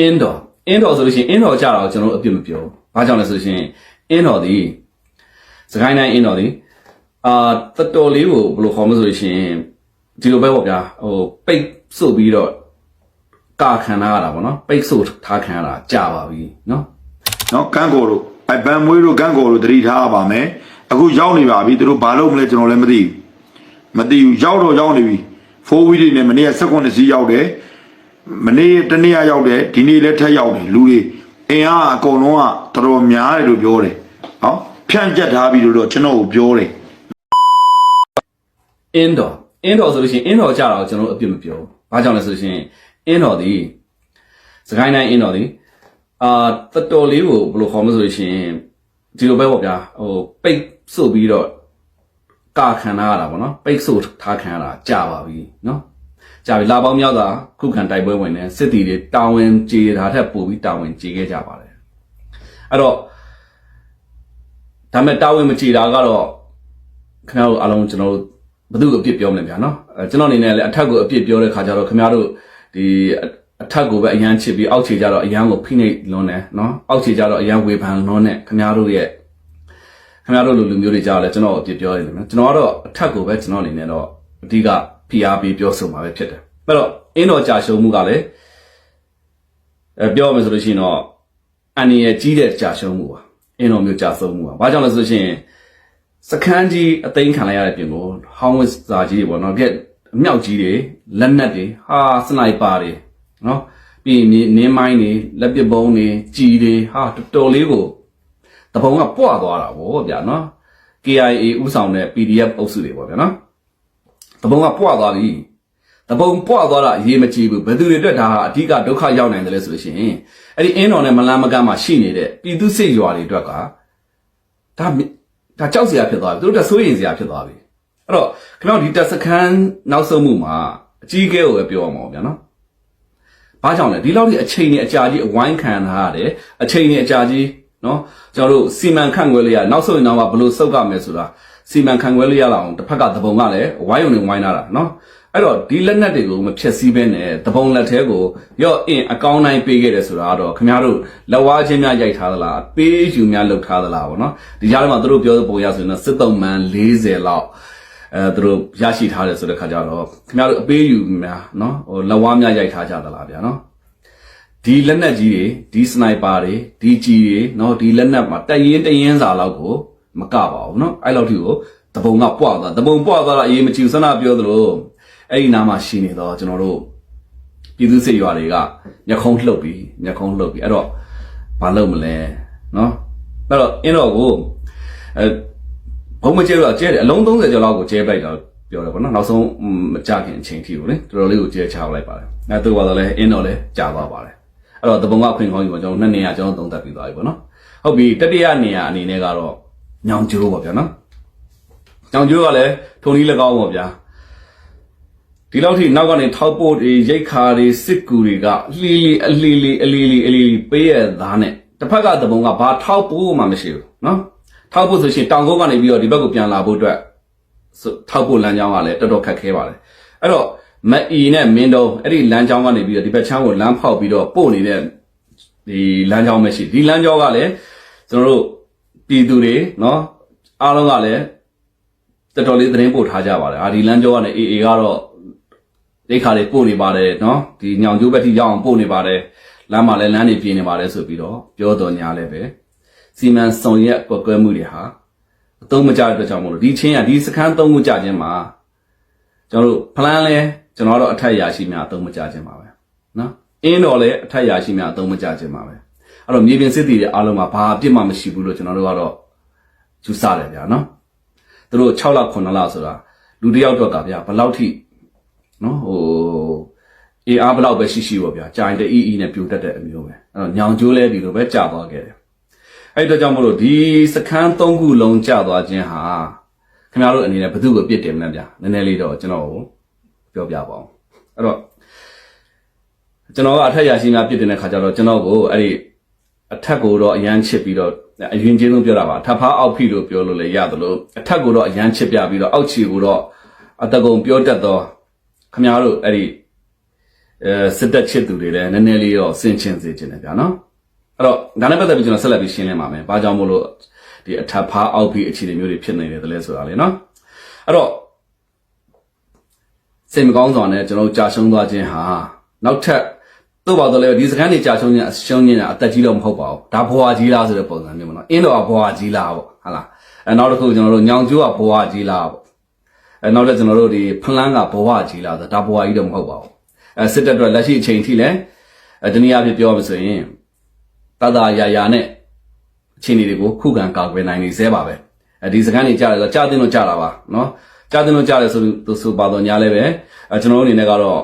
အင်းတော်အင်းတော်ဆိုလို့ရှိရင်အင်းတော်ကြတော့ကျွန်တော်တို့အပြစ်မပြောဘူး။ဘာကြောင့်လဲဆိုလို့ရှိရင်အင်းတော်ဒီစကိုင်းတိုင်းအင်းတော်ဒီအာတတော်လေးကိုဘယ်လိုခေါ်မလဲဆိုလို့ရှိရင်ဒီလိုပဲပေါ့ဗျာဟိုပိတ်ဆို့ပြီးတော့ကာခံထားရတာပေါ့နော်ပိတ်ဆို့ထားခံရတာကြာပါပြီနော်နော်ကန်းကိုတို့အဲဘန်မွေးတို့ကန်းကိုတို့တတိထားပါမယ်အခုရောက်နေပါပြီသူတို့ဘာလို့မလဲကျွန်တော်လည်းမသိဘူးမသိဘူးရောက်တော့ရောက်နေပြီ4ဝီးတွေနဲ့မနေ့က16စီးရောက်တယ် မနေ့တနေ့ရောက်တယ်ဒီနေ့လည်းထက်ရောက်တယ်လူတွေအင်အားအကုန်လုံးကတော်တော်များတယ်လို့ပြောတယ်ဟောဖြန့်ကျက်ထားပြီလို့တော့ကျွန်တော်ကိုပြောတယ်အင်းတော်အင်းတော်ဆိုလို့ရှိရင်အင်းတော်ကြတော့ကျွန်တော်တို့အပြစ်မပြောဘူး။ဘာကြောင့်လဲဆိုလို့ရှိရင်အင်းတော်ဒီစကိုင်းတိုင်းအင်းတော်ဒီအာတတော်လေးကိုဘယ်လိုခေါ်မလဲဆိုလို့ရှိရင်ဒီလိုပဲပေါ့ဗျာဟိုပိတ်ဆို့ပြီးတော့ကာခံထားရတာပေါ့နော်ပိတ်ဆို့ထားခံရတာကြာပါပြီနော် ကြာပြီလာပေါင်းများစွာခုခံတိုက်ပွဲဝင်နေစစ်တီတွေတာဝန်ကြေတာထက်ပိုပြီးတာဝန်ကြေခဲ့ကြပါတယ်အဲ့တော့ဒါမဲ့တာဝန်မကြေတာကတော့ခင်ဗျားတို့အားလုံးကျွန်တော်တို့ဘယ်သူအပြစ်ပြောမလဲဗျာနော်အဲကျွန်တော်အနေနဲ့လည်းအထက်ကိုအပြစ်ပြောတဲ့ခါကျတော့ခင်ဗျားတို့ဒီအထက်ကိုပဲအရန်ချစ်ပြီးအောက်ခြေကျတော့အရန်ကိုဖိနှိပ်လွန်းတယ်နော်အောက်ခြေကျတော့အရန်ဝေဖန်လွန်းတယ်ခင်ဗျားတို့ရဲ့ခင်ဗျားတို့လူလူမျိုးတွေကြားလဲကျွန်တော်အပြစ်ပြောနေတယ်နော်ကျွန်တော်ကတော့အထက်ကိုပဲကျွန်တော်အနေနဲ့တော့အဓိက ဖိအားပေးပြောဆိုမှာပဲဖြစ်တယ်အဲ့တော့အင်းတော်ကြာရှုံးမှုကလည်းအဲပြောရမယ်ဆိုလို့ရှိရင်တော့အန်ရရဲ့ကြီးတဲ့ကြာရှုံးမှုပါအင်းတော်မျိုးကြာဆုံးမှုပါဘာကြောင့်လဲဆိုလို့ရှိရင်စခန်းကြီးအသိမ်းခံလိုက်ရတဲ့ပြင်ကိုဟောင်းဝစ်စာကြီးတွေပေါ့နော်ပြက်အမြောက်ကြီးတွေလက်နက်တွေဟာစနိုက်ပါတွေနော်ပြီးရင်နင်းမိုင်းတွေလက်ပစ်ပုံးတွေကြီးတွေဟာတော်တော်လေးကိုတပုံကပွားသွားတာဗောဗျာနော် KIA ဥဆောင်တဲ့ PDF အုပ်စုတွေပေါ့ဗျာနော် တပုံကပွားသွားပြီတပုံပွားသွားတာအရေးမကြီးဘူးဘယ်သူတွေအတွက်ဒါဟာအဓိကဒုက္ခရောက်နိုင်တယ်လဲဆိုလို့ရှိရင်အဲ့ဒီအင်းတော်နဲ့မလန်းမကမ်းမှာရှိနေတဲ့ပြည်သူစစ်ရွာတွေအတွက်ကဒါဒါကြောက်စရာဖြစ်သွားပြီသူတို့တက်ဆိုးရင်စရာဖြစ်သွားပြီအဲ့တော့ခင်ဗျားတို့ဒီတက်စခန်းနောက်ဆုံးမှုမှာအကြီးအကဲကိုပဲပြောအောင်ပါဗျာနော်ဘာကြောင့်လဲဒီလောက်ဒီအချိန်ကြီးအကြာကြီးအဝိုင်းခံထားရတယ်အချိန်ကြီးအကြာကြီး နော်ကျွန်တော်တို့စီမံခန့်ခွဲလေးရနောက်ဆုံးရင်တော့ဘလို့စုပ်ကမယ်ဆိုတာစီမံခန့်ခွဲလေးရအောင်တစ်ဖက်ကသဘုံကလည်းဝိုင်းုံနေဝိုင်းလာတာနော်အဲ့တော့ဒီလက်နက်တွေကိုမဖြက်စီးဘဲနဲ့သဘုံလက်သေးကိုရော့အင်အကောင်းတိုင်းပေးခဲ့တယ်ဆိုတာကတော့ခင်ဗျားတို့လက်ဝါးချင်းများရိုက်ထားသလားပေးယူများလုပ်ထားသလားဗောနော်ဒီကြားထဲမှာသူတို့ပြောပုံရဆိုရင်တော့စစ်တုံးမှန်40လောက်အဲသူတို့ရရှိထားတယ်ဆိုတဲ့ခါကျတော့ခင်ဗျားတို့အပေးယူများနော်ဟိုလက်ဝါးများရိုက်ထားကြသလားဗျာနော် ဒီလက်နက်ကြီးတွေဒီစနိုက်ပါတွေဒီကြီးတွေနော်ဒီလက်နက်မှာတရင်တရင်စာလောက်ကိုမကပါဘူးနော်အဲ့လောက်ထိကိုတပုံကပွားသွားတပုံပွားသွားတာအရေးမကြီးဘူးဆန္ဒပြောသလိုအဲ့ဒီနားမှာရှိနေတော့ကျွန်တော်တို့ပြည်သူစစ်ရွာတွေကညခုံးလှုပ်ပြီးညခုံးလှုပ်ပြီးအဲ့တော့မလုပ်မလဲနော်အဲ့တော့အင်းတော့ကိုအဲဘုံမကျဲတော့ကျဲတယ်အလုံး30ကျော်လောက်ကိုကျဲပလိုက်တော့ပြောတယ်ဗောနော်နောက်ဆုံးမကြခင်အချိန်ထိကိုလေတော်တော်လေးကိုကျဲချလိုက်ပါတယ်အဲသူကတော့လည်းအင်းတော့လည်းကြာသွားပါတယ် အဲ့တော့တပုံကအခွင့်ကောင်းကြီးပေါ့ကျွန်တော်နှစ်နေရကျွန်တော်သုံးသပ်ပြီးသွားပြီပေါ့နော်ဟုတ်ပြီတတိယနေရအနေနဲ့ကတော့ညောင်ကျိုးပေါ့ဗျာနော်ညောင်ကျိုးကလည်းထုံကြီး၎င်းပေါ့ဗျာဒီလောက်ထိနောက်ကနေထောက်ပို့တွေရိတ်ခါတွေစစ်ကူတွေကလှီလီအလှီလီအလှီလီအလှီလီပေးရသားနဲ့တစ်ဖက်ကသဘုံကဘာထောက်ပို့မှမရှိဘူးနော်ထောက်ပို့ဆိုရှင်တောင်ကုန်းကနေပြီးတော့ဒီဘက်ကိုပြန်လာဖို့အတွက်ထောက်ပို့လမ်းကြောင်းကလည်းတော်တော်ခက်ခဲပါတယ်အဲ့တော့ မအီနဲ့မင်းတုံးအဲ့ဒီလမ်းကြောင်းကနေပြီးတော့ဒီဘက်ချမ်းကိုလမ်းဖောက်ပြီးတော့ပို့နေတဲ့ဒီလမ်းကြောင်းပဲရှိဒီလမ်းကြောင်းကလည်းကျွန်တော်တို့ပြည်သူတွေเนาะအားလုံးကလည်းတော်တော်လေးသတင်းပို့ထားကြပါတယ်အာဒီလမ်းကြောင်းကနေအေအေကတော့ ဒိတ်ခါလေးပို့နေပါတယ်နော်ဒီညောင်ကျိုးဘက်ထိရောက်အောင်ပို့နေပါတယ်လမ်းမှာလည်းလမ်းတွေပြင်နေပါတယ်ဆိုပြီးတော့ပြောတော်ညာလည်းပဲစီမံဆောင်ရွက်ကွက်ကွဲမှုတွေဟာအသုံးမကျတဲ့အတွက်ကြောင့်မလို့ဒီချင်းကဒီစခန်းသုံးခုကြခြင်းမှာကျွန်တော်တို့ဖလန်းလဲ ကျွန်တော်တို့အထက်ရာရှိများအသုံးမကျခြင်းပါပဲနော်အင်းတော်လည်းအထက်ရာရှိများအသုံးမကျခြင်းပါပဲအဲ့တော့မြေပြင်စစ်တီတွေအားလုံးမှာဘာအပြစ်မှမရှိဘူးလို့ကျွန်တော်တို့ကတော့ယူဆတယ်ဗျာနော်သူတို့6လ9လဆိုတာလူတစ်ယောက်တော့ကဗျာဘယ်လောက်ထိနော်ဟိုအေးအားဘလောက်ပဲရှိရှိပေါ့ဗျာကြာရင်တအီအီနဲ့ပြိုတတ်တဲ့အမျိုးပဲအဲ့တော့ညောင်ကျိုးလဲဒီလိုပဲကြာသွားခဲ့တယ်အဲ့တော့ကြောင့်မလို့ဒီစခန်း၃ခုလုံးကြာသွားခြင်းဟာခင်ဗျားတို့အနေနဲ့ဘယ်သူ့ကိုပြစ်တင်မလဲဗျာနည်းနည်းလေးတော့ကျွန်တော်ကို ပြောပြပါအောင်အဲ့တော့ကျွန်တော်ကအထက်ရရှိများပြစ်တင်တဲ့ခါကျတော့ကျွန်တော်ကိုအဲ့ဒီအထက်ကိုတော့အရန်ချစ်ပြီးတော့အရင်ချင်းဆုံးပြောတာပါအထက်ဖားအောက်ဖိလို့ပြောလို့လည်းရတယ်လို့အထက်ကိုတော့အရန်ချစ်ပြပြီးတော့အောက်ချီကိုတော့အတကုံပြောတတ်တော့ခမများတို့အဲ့ဒီအဲစစ်တပ်ချစ်သူတွေလည်းနည်းနည်းလေးတော့ဆင်ချင်စေချင်တယ်ဗျာနော်အဲ့တော့ဒါနဲ့ပတ်သက်ပြီးကျွန်တော်ဆက်လက်ပြီးရှင်းလင်းပါမယ်ဘာကြောင့်မို့လို့ဒီအထပ်ဖားအောက်ပြီးအခြေအနေမျိုးတွေဖြစ်နေတယ်တလဲဆိုတာလေနော်အဲ့တော့ စိတ်မကောင်းစွာနဲ့ကျွန်တော်တို့ကြာရှုံးသွားခြင်းဟာနောက်ထပ်သို့ပါတော့လေဒီစကန်းတွေကြာရှုံးခြင်းအရှုံးခြင်းအသက်ကြီးတော့မဟုတ်ပါဘူးဒါဘွာကြီးလားဆိုတဲ့ပုံစံမျိုးပေါ့နော်အင်းတော်ကဘွာကြီးလားပေါ့ဟာလားအဲနောက်တစ်ခုကျွန်တော်တို့ညောင်ကျိုးကဘွာကြီးလားပေါ့အဲနောက်တစ်ကျွန်တော်တို့ဒီဖလန်းကဘွာကြီးလားဆိုဒါဘွာကြီးတော့မဟုတ်ပါဘူးအဲစစ်တပ်အတွက်လက်ရှိအချိန်ထိလည်းအဲတနည်းအားဖြင့်ပြောမှဆိုရင်တတရာရာနဲ့အခြေအနေတွေကိုခုခံကာကွယ်နိုင်နေသေးပါပဲအဲဒီစကန်းတွေကြာတယ်ဆိုကြာတင်လို့ကြာတာပါနော် ကြာတင်လို့ကြာတယ်ဆိုသူဆိုပါတော့ညာလည်းပဲအဲကျွန်တော်တို့အနေနဲ့ကတော့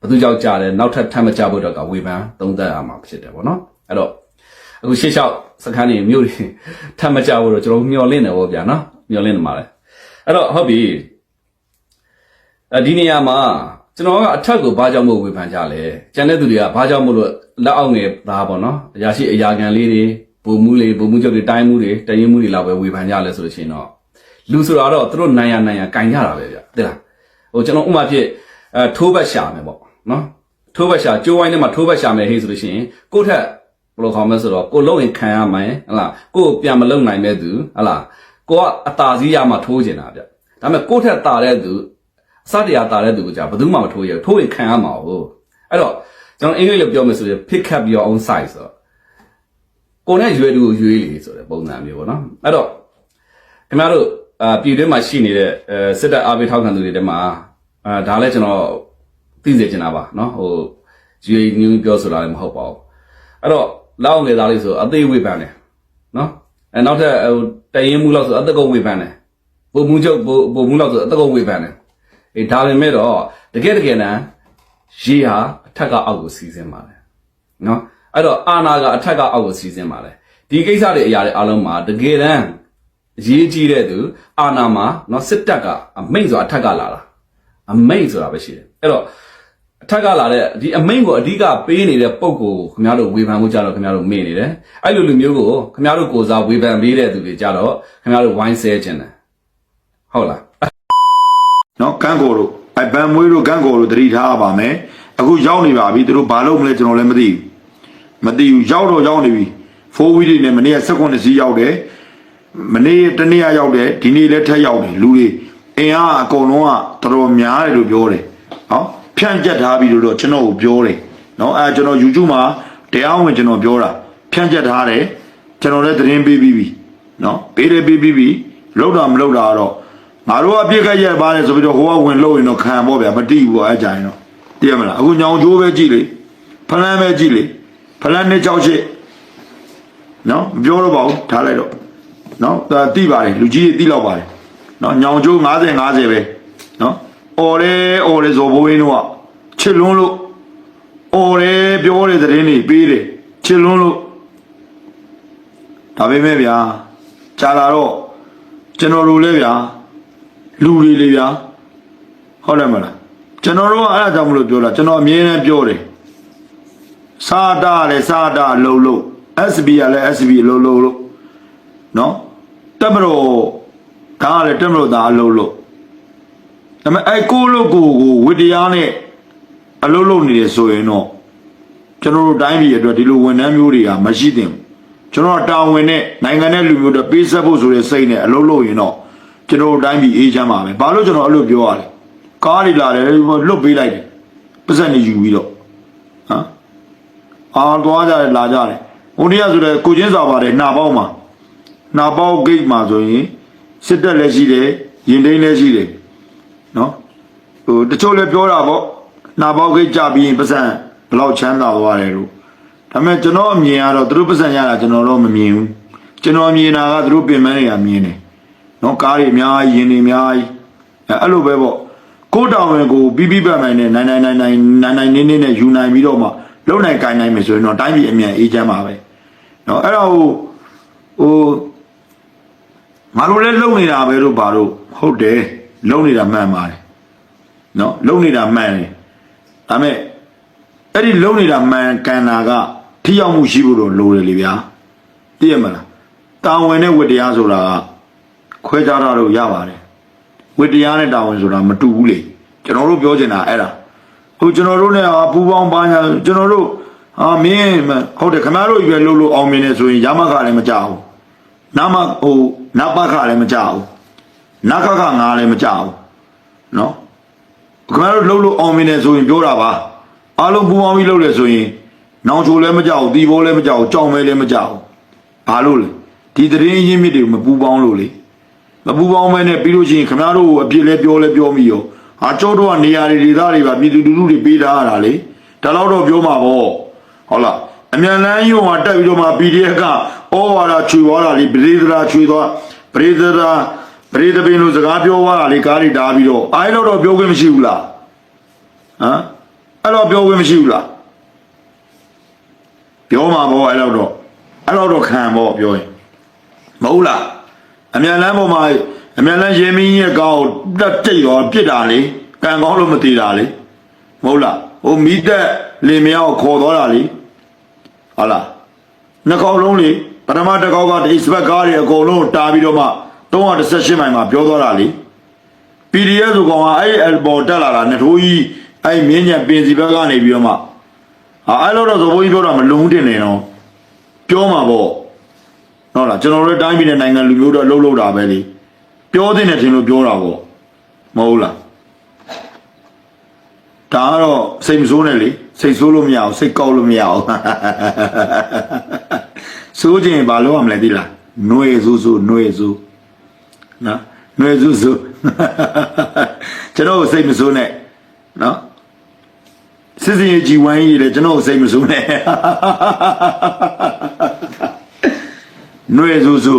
ဘသူကြောက်ကြတယ်နောက်ထပ်ထပ်မကြဖို့တော့ကဝေဖန်သုံးသပ်ရမှာဖြစ်တယ်ပေါ့နော်အဲ့တော့အခုရှေ့လျှောက်စခန်းနေမြို့တွေထပ်မကြဖို့တော့ကျွန်တော်မျှော်လင့်တယ်ပေါ့ဗျာနော်မျှော်လင့်နေပါလေအဲ့တော့ဟုတ်ပြီအဲဒီနေရာမှာကျွန်တော်ကအထက်ကိုဘာကြောင့်မို့ဝေဖန်ကြလဲကျန်တဲ့သူတွေကဘာကြောင့်မို့လို့လက်အောက်ငယ်သားပေါ့နော်အရာရှိအရာခံလေးတွေပုံမှုလေးပုံမှုချုပ်တွေတိုင်းမှုတွေတရင်မှုတွေလောက်ပဲဝေဖန်ကြလဲဆိုလို့ရှိရင်တော့ လူဆိုတာတော့သူတို့နိုင်ရနိုင်ရကင်ကြတာပဲဗျသိလားဟိုကျွန်တော်ဥမာဖြစ်အဲထိုးဘက်ရှာမယ်ပေါ့နော်ထိုးဘက်ရှာကျိုးဝိုင်းထဲမှာထိုးဘက်ရှာမယ်ဟေးဆိုလို့ရှိရင်ကိုယ့်ထက်ဘယ်လိုခေါ်မလဲဆိုတော့ကိုလုံးရင်ခံရမယ်ဟလားကိုယ်ပြန်မလုံနိုင်မဲ့သူဟလားကိုကအตาစည်းရမှထိုးကျင်တာဗျဒါပေမဲ့ကိုယ့်ထက်ตาတဲ့သူအစတရားตาတဲ့သူကကြာဘယ်သူမှမထိုးရဘူးထိုးရင်ခံရမှာဟုတ်အဲ့တော့ကျွန်တော်အင်္ဂလိပ်လိုပြောမယ်ဆိုရင် pick up your own size ဆိုတော့ကိုယ်နဲ့ရွေးတူကိုရွေးလေဆိုတဲ့ပုံစံမျိုးပေါ့နော်အဲ့တော့ခင်ဗျားတို့ အာပြည်တွင်းမှာရှိနေတဲ့အဲစစ်တပ်အားပေးထောက်ခံသူတွေတဲမှာအာဒါလည်းကျွန်တော်သိစေချင်တာပါနော်ဟို UAE news ပြောဆိုတာလည်းမဟုတ်ပါဘူးအဲ့တော့လောက်ငယ်သားလေးဆိုအသေးဝေဖန်တယ်နော်အဲနောက်ထပ်ဟိုတရင်မှုလောက်ဆိုအသက်ကုန်ဝေဖန်တယ်ပုံမှုချုပ်ပုံမှုလောက်ဆိုအသက်ကုန်ဝေဖန်တယ်အေးဒါပေမဲ့တော့တကယ်တကယ်တမ်းရေးဟာအထက်ကအောက်ကိုစီးဆင်းပါတယ်နော်အဲ့တော့အာနာကအထက်ကအောက်ကိုစီးဆင်းပါတယ်ဒီကိစ္စတွေအရာတွေအလုံးမှာတကယ်တမ်း အရေးကြီးတဲ့သူအာနာမှာเนาะစစ်တပ်ကအမိန့်ဆိုတာအထက်ကလာတာအမိန့်ဆိုတာပဲရှိတယ်အဲ့တော့အထက်ကလာတဲ့ဒီအမိန့်ကိုအဓိကပေးနေတဲ့ပုံကိုခင်ဗျားတို့ဝေဖန်မှုကြတော့ခင်ဗျားတို့မေ့နေတယ်အဲ့လိုလူမျိုးကိုခင်ဗျားတို့ကိုစားဝေဖန်ပေးတဲ့သူတွေကြတော့ခင်ဗျားတို့ဝိုင်းဆဲခြင်းတယ်ဟုတ်လား နော်ကန်းကိုတို့အဲဘန်မွေးတို့ကန်းကိုတို့တတိထားပါမယ်အခုရောက်နေပါပြီသူတို့ဘာလုပ်မလဲကျွန်တော်လည်းမသိဘူးမသိဘူးရောက်တော့ရောက်နေပြီ4ဝီးတွေနဲ့မနေ့က16စီးရောက်တယ် မနေ့တနေ့ရောက်တယ်ဒီနေ့လည်းထက်ရောက်တယ်လူတွေအင်အားအကုန်လုံးကတော်တော်များတယ်လို့ပြောတယ်ဟောဖြန့်ကျက်ထားပြီလို့တော့ကျွန်တော်ကိုပြောတယ်နော်အဲကျွန်တော် YouTube မှာတရားဝင်ကျွန်တော်ပြောတာဖြန့်ကျက်ထားတယ်ကျွန်တော်လည်းသတင်းပေးပြီးပြီနော်ပေးတယ်ပေးပြီးပြီလောက်တာမလောက်တာတော့ငါတို့အပြစ်ခက်ရက်ပါတယ်ဆိုပြီးတော့ဟိုကဝင်လို့ရင်တော့ခံပေါ့ဗျာမတိဘူးပေါ့အဲကြရင်တော့တည်ရမလားအခုညောင်ကျိုးပဲကြည့်လေဖလန်းပဲကြည့်လေဖလန်းနဲ့ကြောက်ချစ်နော်မပြောတော့ပါဘူးထားလိုက်တော့ နော်ဒါတိပါတယ်လူကြီးတွေတိလောက်ပါတယ်နော်ညောင်ကျိုး90 50ပဲနော်အော်ရဲအော်ရဲဇော်ဘိုးရင်းတို့ကချစ်လွန်းလို့အော်ရဲပြောတဲ့သတင်းတွေပေးတယ်ချစ်လွန်းလို့ဒါပေမဲ့ဗျာကြာလာတော့ကျွန်တော်တို့လည်းဗျာလူတွေလေဗျာဟုတ်တယ်မလားကျွန်တော်တို့ကအဲ့ဒါကြောင့်မလို့ပြောတာကျွန်တော်အမြဲတမ်းပြောတယ်စာတာလည်းစာတာလှုပ်လို့ SB ကလည်း SB လှုပ်လို့လို့နော် တက်မလို့ဒါကလည်းတက်မလို့ဒါအလှုပ်လို့ဒါပေမဲ့အဲ့ကိုလို့ကိုကိုဝိတရားနဲ့အလှုပ်လို့နေတယ်ဆိုရင်တော့ကျွန်တော်တို့တိုင်းပြည်အတွက်ဒီလိုဝန်ထမ်းမျိုးတွေကမရှိသင့်ဘူးကျွန်တော်တာဝန်နဲ့နိုင်ငံနဲ့လူမျိုးတွေပေးဆက်ဖို့ဆိုတဲ့စိတ်နဲ့အလုပ်လုပ်ရင်တော့ကျွန်တော်တို့တိုင်းပြည်အေးချမ်းပါပဲဘာလို့ကျွန်တော်အဲ့လိုပြောရလဲကားတွေလာတယ်လွတ်ပေးလိုက်တယ်ပတ်စံနေယူပြီးတော့ဟမ်အာသွားကြတယ်လာကြတယ်ဟိုတည်းကဆိုတော့ကိုချင်းစာပါတယ်နှာပေါက်မှာ နှာပေါက်ဂိတ်မှာဆိုရင်စစ်တပ်လည်းရှိတယ်ရင်တိန်းလည်းရှိတယ်နော်ဟိုတချို့လည်းပြောတာပေါ့နှာပေါက်ဂိတ်ကြပြီးရင်ပတ်စံဘယ်လောက်ချမ်းသာသွားတယ်လို့ဒါပေမဲ့ကျွန်တော်အမြင်ကတော့သူတို့ပတ်စံရတာကျွန်တော်တော့မမြင်ဘူးကျွန်တော်မြင်တာကသူတို့ပြင်ပန်းနေတာမြင်တယ်နော်ကားတွေအများကြီးရင်တွေအများကြီးအဲအဲ့လိုပဲပေါ့ကိုယ်တောင်ဝင်ကိုပြီးပြီးပတ်နိုင်နဲ့နိုင်နိုင်နိုင်နိုင်နိုင်နိုင်နေနေနဲ့ယူနိုင်ပြီးတော့မှလုံနိုင်ကိုင်နိုင်မယ်ဆိုရင်တော့တိုင်းပြည်အမြန်အေးချမ်းပါပဲနော်အဲ့တော့ဟိုဟို မလိုလဲလုံနေတာပဲလို့ပါတော့ဟုတ်တယ်လုံနေတာမှန်ပါတယ်နော်လုံနေတာမှန်တယ်ဒါပေမဲ့အဲ့ဒီလုံနေတာမှန်ကန်တာကထိရောက်မှုရှိဖို့တော့လိုတယ်လေဗျာသိရမလားတာဝန်နဲ့ဝတ္တရားဆိုတာကခွဲခြားတာတော့ရပါတယ်ဝတ္တရားနဲ့တာဝန်ဆိုတာမတူဘူးလေကျွန်တော်တို့ပြောချင်တာအဲ့ဒါဟိုကျွန်တော်တို့ ਨੇ ဟာပူပေါင်းပါညာကျွန်တော်တို့ဟာမင်းဟုတ်တယ်ခင်ဗျားတို့ရွယ်လို့လို့အောင်မြင်နေဆိုရင်ရမခလည်းမကြောက်ဘူး နာမဟိုနပခလည်းမကြောက်ဘူးနခခငါလည်းမကြောက်ဘူးနော်ခင်ဗျားတို့လှုပ်လို့အောင်မြင်နေဆိုရင်ပြောတာပါအားလုံးပူပေါင်းပြီးလှုပ်လဲဆိုရင်နောင်ချိုလည်းမကြောက်ဘူးတီဘောလည်းမကြောက်ဘူးကြောင်မဲလည်းမကြောက်ဘူးဘာလို့လဲဒီသတင်းရင်းမြစ်တွေမပူပေါင်းလို့လေမပူပေါင်းမဲနဲ့ပြီးလို့ရှိရင်ခင်ဗျားတို့ကိုအပြစ်လဲပြောလဲပြောမိရောဟာကျုပ်တို့ကနေရာတွေဒေသတွေပါပြည်သူလူထုတွေပေးထားရတာလေဒါတော့တော့ပြောမှာပေါ့ဟုတ်လားအမြန်လန်းယုံမှာတက်ပြီးတော့မှ PDF က ဩဝါဒချွေသွားတာလေပရိသရာချွေသွားပရိသရာပရိသပင်လို့စကားပြောသွားတာလေကားတွေတားပြီးတော့အားတော့တော့ပြောခွင့်မရှိဘူးလားဟမ်အဲ့တော့ပြောခွင့်မရှိဘူးလားပြောမှာပေါ့အဲ့တော့တော့အဲ့တော့တော့ခံပေါ့ပြောရင်မဟုတ်လားအမြန်လန်းပေါ်မှာအမြန်လန်းရေမင်းရဲ့ကောင်းတက်တိတ်တော့ပြစ်တာလေကံကောင်းလို့မသေးတာလေမဟုတ်လားဟိုမိသက်လင်မြောက်ခေါ်သွားတာလေဟုတ်လားနှစ်ကောက်လုံးလေ ပထမတစ်ကောက်ကဒီစပတ်ကားတွေအကုန်လုံးတာပြီးတော့မှ318မိုင်မှာပြောသွားတာလေ PDF ဆိုကောင်ကအဲ့အယ်ဘော်တက်လာတာနှစ်ထိုးကြီးအဲ့မြင်းညံပင်စီဘက်ကနေပြီးတော့မှဟာအဲ့လိုတော့သဘောကြီးပြောတာမလုံတင်နေတော့ပြောမှာပေါ့ဟုတ်လားကျွန်တော်တို့တိုင်းပြည်နဲ့နိုင်ငံလူမျိုးတော့လှုပ်လှုပ်တာပဲလေပြောတဲ့နဲ့ထင်လို့ပြောတာပေါ့မဟုတ်လားဒါကတော့စိတ်မဆိုးနဲ့လေစိတ်ဆိုးလို့မရအောင်စိတ်ကောက်လို့မရအောင် စိုးခြင်းဘာလို့ရမလဲသိလားຫນွေဆူဆူຫນွေဆူနော်ຫນွေဆူဆူကျွန်တော်စိတ်မဆိုးနဲ့နော်စစ်စင်ကြီးဝိုင်းကြီးလေကျွန်တော်စိတ်မဆိုးနဲ့ ຫນွေဆူဆူ